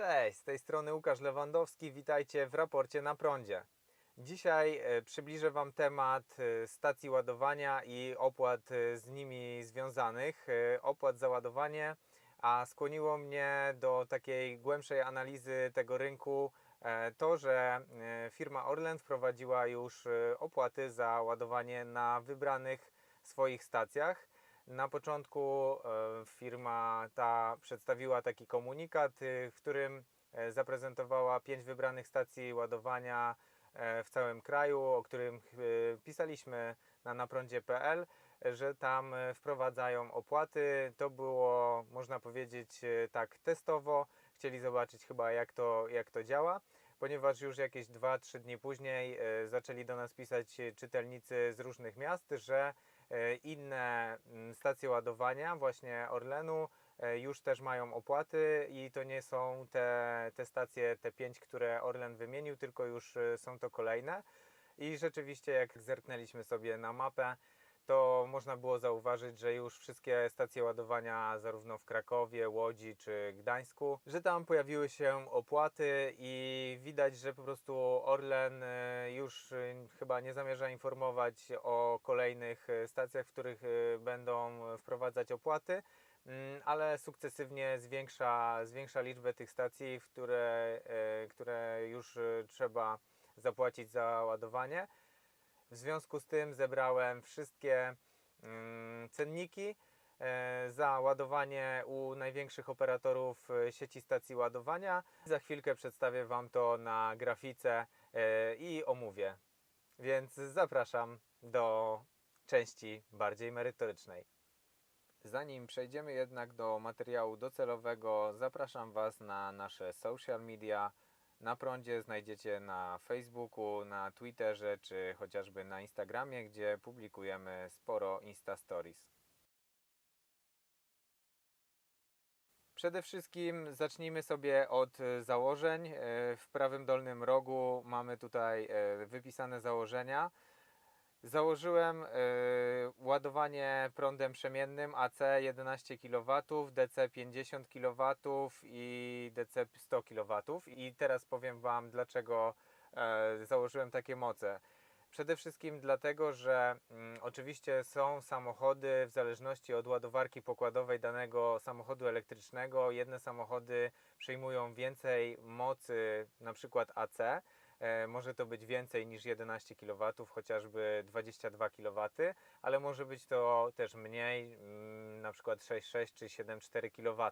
Cześć, z tej strony Łukasz Lewandowski. Witajcie w raporcie na prądzie. Dzisiaj e, przybliżę Wam temat e, stacji ładowania i opłat e, z nimi związanych. Opłat za ładowanie, a skłoniło mnie do takiej głębszej analizy tego rynku to, że firma Orlen wprowadziła już opłaty za ładowanie na wybranych swoich stacjach. Na początku e, firma ta przedstawiła taki komunikat, y, w którym e, zaprezentowała pięć wybranych stacji ładowania e, w całym kraju, o którym pisaliśmy na naprądzie.pl, że tam wprowadzają opłaty. To było, można powiedzieć, tak testowo. Chcieli zobaczyć chyba jak to, jak to działa, ponieważ już jakieś 2-3 dni później zaczęli do nas pisać czytelnicy z różnych miast, że inne mm, stacje ładowania właśnie Orlenu e, już też mają opłaty i to nie są te, te stacje, te pięć, które Orlen wymienił, tylko już e, są to kolejne. I rzeczywiście, jak zerknęliśmy sobie na mapę, to można było zauważyć, że już wszystkie stacje ładowania, zarówno w Krakowie, Łodzi czy Gdańsku, że tam pojawiły się opłaty i widać, że po prostu Orlen e, już e, chyba nie zamierza informować o kolejnych e, stacjach, w których będą wprowadzać opłaty. Mm, ale sukcesywnie zwiększa, zwiększa liczbę tych stacji, w które, które już trzeba zapłacić za ładowanie. W związku z tym zebrałem wszystkie mm, cenniki e, za ładowanie u największych operatorów e, sieci stacji ładowania. Za chwilkę przedstawię Wam to na grafice e, i omówię. Więc zapraszam do części bardziej merytorycznej. Zanim przejdziemy jednak do materiału docelowego, zapraszam Was na nasze social media. Na prądzie znajdziecie na Facebooku, na Twitterze czy chociażby na Instagramie, gdzie publikujemy sporo Insta Stories. Przede wszystkim zacznijmy sobie od założeń. E, W prawym dolnym rogu mamy tutaj e, wypisane założenia. Założyłem y, ładowanie prądem przemiennym AC 11 kW, DC 50 kW i DC 100 kW. I teraz powiem Wam, dlaczego e, założyłem takie moce. Przede wszystkim dlatego, że mm, oczywiście są samochody w zależności od ładowarki pokładowej danego samochodu elektrycznego. Jedne samochody przyjmują więcej mocy, na przykład AC. E, Może to być więcej niż 11 kW, chociażby 22 kW, ale może być to też mniej, mm, na przykład 6,6 czy 7,4 kW.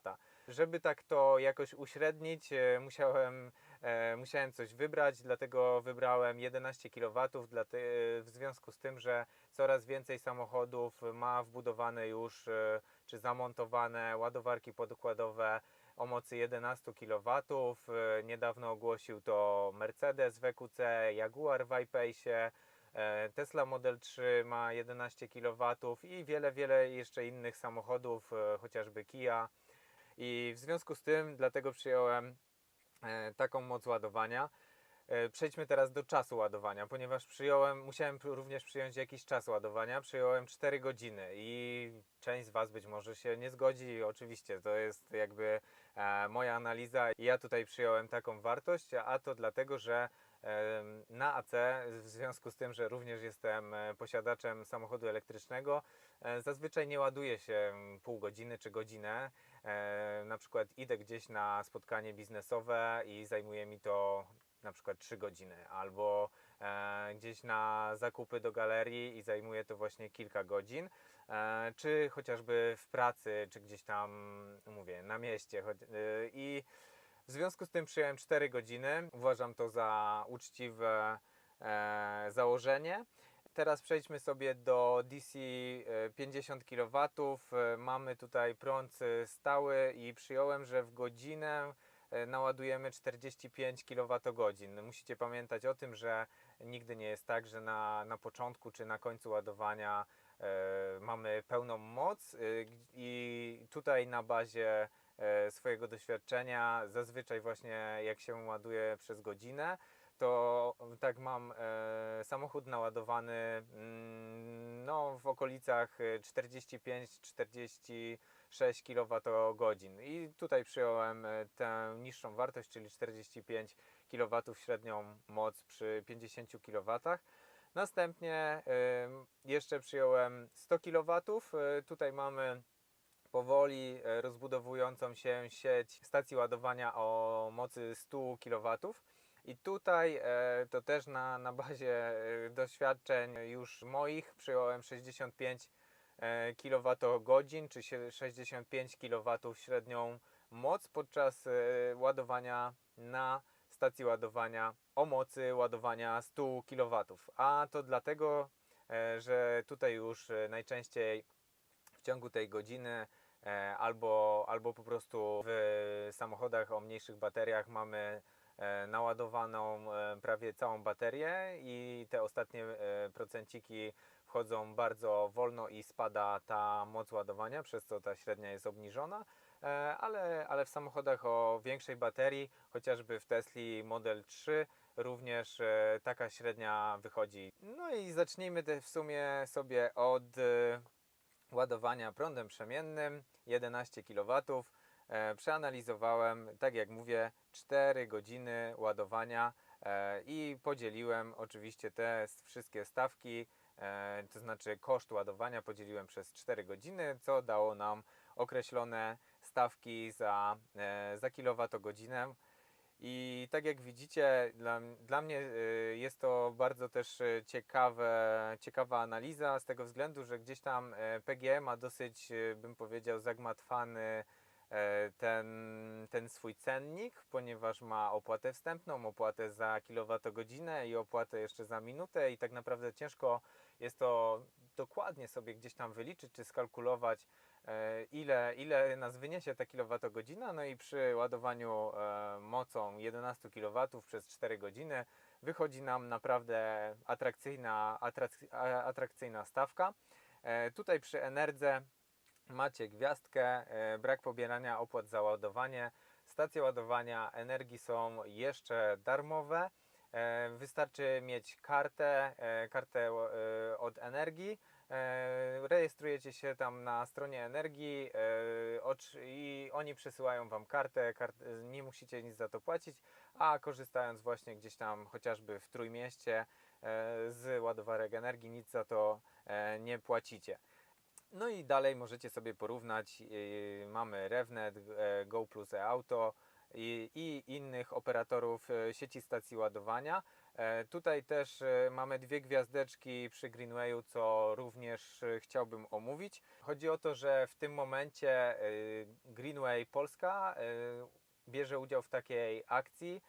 Żeby tak to jakoś uśrednić, e, musiałem, e, musiałem coś wybrać, dlatego wybrałem 11 kW, w związku z tym, że coraz więcej samochodów ma wbudowane już czy zamontowane ładowarki podkładowe o mocy 11 kW. E, Niedawno ogłosił to Mercedes w EQC, Jaguar w I-Pace, e, Tesla Model 3 ma 11 kW i wiele, wiele jeszcze innych samochodów, e, chociażby Kia. I w związku z tym, dlatego przyjąłem taką moc ładowania. E, Przejdźmy teraz do czasu ładowania, ponieważ przyjąłem, musiałem również przyjąć jakiś czas ładowania. Przyjąłem 4 godziny i część z Was być może się nie zgodzi. Oczywiście to jest jakby e, moja analiza i ja tutaj przyjąłem taką wartość, a to dlatego, że na AC, w związku z tym, że również jestem e, posiadaczem samochodu elektrycznego, zazwyczaj nie ładuje się pół godziny czy godzinę. Na przykład idę gdzieś na spotkanie biznesowe i zajmuje mi to na przykład 3 godziny, albo e, gdzieś na zakupy do galerii i zajmuje to właśnie kilka godzin, e, czy chociażby w pracy, czy gdzieś tam, mówię, na mieście. y, I w związku z tym przyjąłem 4 godziny. Uważam to za uczciwe e, założenie. Teraz przejdźmy sobie do DC e, 50 kW. E, Mamy tutaj prąd e, stały i przyjąłem, że w godzinę e, naładujemy 45 kWh. Musicie pamiętać o tym, że nigdy nie jest tak, że na, na początku czy na końcu ładowania e, mamy pełną moc e, i tutaj na bazie e, swojego doświadczenia zazwyczaj właśnie jak się ładuje przez godzinę, to tak mam e, samochód naładowany mm, no, w okolicach 45-46 6 kWh. I tutaj przyjąłem e, tę niższą wartość, czyli 45 kW średnią moc przy 50 kW. Następnie jeszcze przyjąłem 100 kW. E, Tutaj mamy powoli e, rozbudowującą się sieć stacji ładowania o mocy 100 kW. I tutaj to też na, na bazie doświadczeń już moich przyjąłem 65 e, kWh, czy się- 65 kW średnią moc podczas e, ładowania na stacji ładowania o mocy ładowania 100 kW. A to dlatego, e, że tutaj już e, najczęściej w ciągu tej godziny e, albo, albo po prostu w samochodach o mniejszych bateriach mamy e, naładowaną e, prawie całą baterię i te ostatnie e, procenciki wchodzą bardzo wolno i spada ta moc ładowania, przez co ta średnia jest obniżona. E, Ale, ale w samochodach o większej baterii, chociażby w Tesli Model 3, również e, taka średnia wychodzi. No i zacznijmy w sumie sobie od e, ładowania prądem przemiennym 11 kW. Przeanalizowałem, tak jak mówię, 4 godziny ładowania i podzieliłem oczywiście te wszystkie stawki, e, to znaczy koszt ładowania podzieliłem przez 4 godziny, co dało nam określone stawki za, e, za kilowatogodzinę. I tak jak widzicie, dla, dla mnie jest to bardzo też ciekawe, ciekawa analiza z tego względu, że gdzieś tam e, PGE ma dosyć, bym powiedział, zagmatwany e, ten, ten swój cennik, ponieważ ma opłatę wstępną, opłatę za kilowatogodzinę i opłatę jeszcze za minutę i tak naprawdę ciężko jest to dokładnie sobie gdzieś tam wyliczyć czy skalkulować, e, ile, ile nas wyniesie ta kilowatogodzina. No i przy ładowaniu e, mocą 11 kW przez 4 godziny wychodzi nam naprawdę atrakcyjna, atrakcyjna stawka. E, Tutaj przy Enerdze macie gwiazdkę, e, brak pobierania opłat za ładowanie. Stacje ładowania energii są jeszcze darmowe. E, Wystarczy mieć kartę, e, kartę od energii. Rejestrujecie się tam na stronie energii i oni przesyłają Wam kartę, kart, nie musicie nic za to płacić, a korzystając właśnie gdzieś tam chociażby w Trójmieście z ładowarek energii nic za to nie płacicie. No i dalej możecie sobie porównać. yy, Mamy RevNet, e, Go Plus e-Auto i, i innych operatorów e, sieci stacji ładowania. E, Tutaj też mamy dwie gwiazdeczki przy Greenwayu, co również chciałbym omówić. Chodzi o to, że w tym momencie Greenway Polska bierze udział w takiej akcji,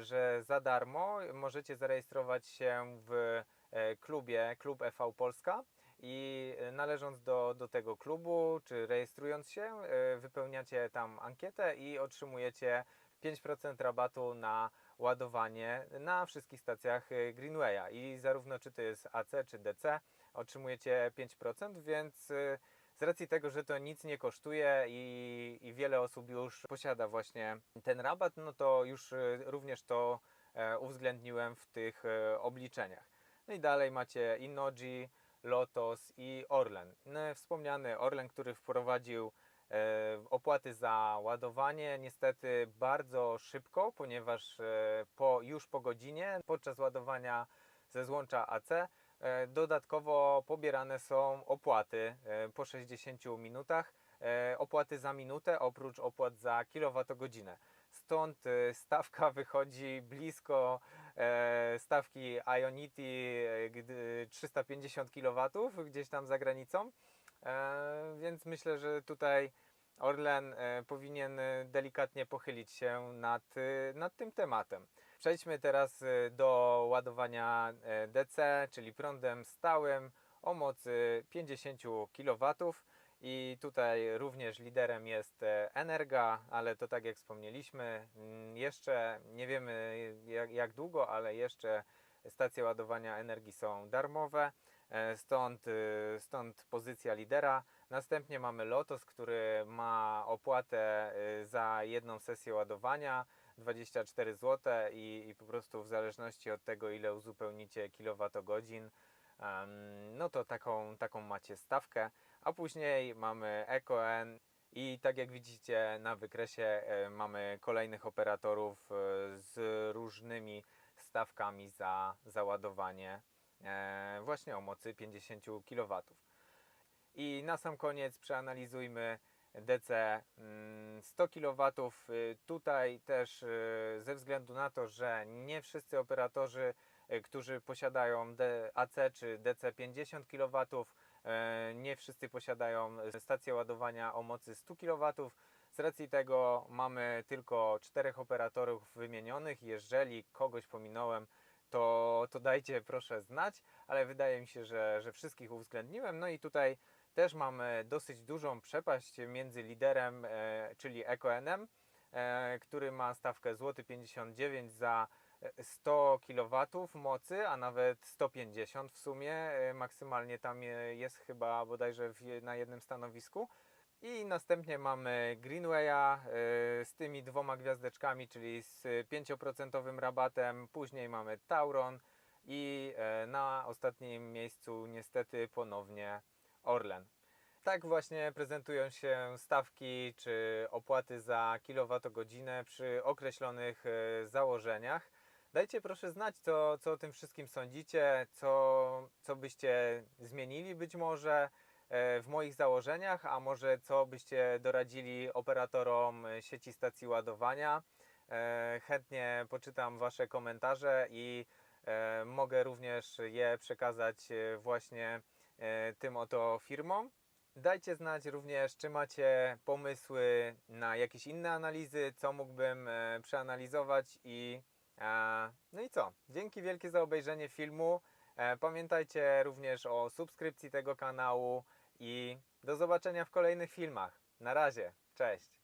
że za darmo możecie zarejestrować się w klubie Klub EV Polska i e, należąc do, do tego klubu, czy rejestrując się, e, wypełniacie tam ankietę i otrzymujecie 5% rabatu na ładowanie na wszystkich stacjach e, Greenwaya. I zarówno czy to jest AC, czy DC, otrzymujecie 5%, więc z racji tego, że to nic nie kosztuje i, i wiele osób już posiada właśnie ten rabat, no to już również to uwzględniłem w tych obliczeniach. No i dalej macie Innoji, Lotos i Orlen. No, wspomniany Orlen, który wprowadził e, opłaty za ładowanie, niestety bardzo szybko, ponieważ e, po, już po godzinie podczas ładowania ze złącza AC e, dodatkowo pobierane są opłaty po 60 minutach, opłaty za minutę oprócz opłat za kilowatogodzinę. Stąd stawka wychodzi blisko stawki Ionity e, gdy 350 kW gdzieś tam za granicą. E, więc myślę, że tutaj Orlen e, powinien e, delikatnie pochylić się nad, e, nad tym tematem. Przejdźmy teraz e, do ładowania e, DC, czyli prądem stałym o mocy 50 kW. I tutaj również liderem jest e, Energa, ale to tak jak wspomnieliśmy, mm, jeszcze nie wiemy jak, jak długo, ale jeszcze stacje ładowania energii są darmowe, e, stąd, y, stąd pozycja lidera. Następnie mamy Lotos, który ma opłatę za jedną sesję ładowania 24 zł i, i po prostu w zależności od tego ile uzupełnicie kilowatogodzin, no to taką, taką macie stawkę. A później mamy EcoN I tak jak widzicie na wykresie e, mamy kolejnych operatorów e, z różnymi stawkami za załadowanie e, właśnie o mocy 50 kW. I na sam koniec przeanalizujmy DC mm, 100 kW. Tutaj też y, ze względu na to, że nie wszyscy operatorzy, którzy posiadają AC czy DC 50 kW, e, nie wszyscy posiadają stację ładowania o mocy 100 kW. Z racji tego mamy tylko czterech operatorów wymienionych. Jeżeli kogoś pominąłem, to, to dajcie proszę znać, ale wydaje mi się, że, że wszystkich uwzględniłem. No i tutaj też mamy dosyć dużą przepaść między liderem, e, czyli EcoNM, e, który ma stawkę złoty 59 za e, 100 kW mocy, a nawet 150 w sumie. e, Maksymalnie tam jest chyba bodajże w, na jednym stanowisku. I następnie mamy Greenwaya e, z tymi dwoma gwiazdeczkami, czyli z 5% rabatem. Później mamy Tauron i e, na ostatnim miejscu niestety ponownie Orlen. Tak właśnie prezentują się stawki czy opłaty za kilowatogodzinę przy określonych założeniach. Dajcie proszę znać, co, co o tym wszystkim sądzicie, co, co byście zmienili być może e, w moich założeniach, a może co byście doradzili operatorom sieci stacji ładowania. E, Chętnie poczytam Wasze komentarze i e, mogę również je przekazać właśnie tym oto firmom. Dajcie znać również, czy macie pomysły na jakieś inne analizy, co mógłbym przeanalizować i no i co? Dzięki wielkie za obejrzenie filmu. E, Pamiętajcie również o subskrypcji tego kanału i do zobaczenia w kolejnych filmach. Na razie, cześć.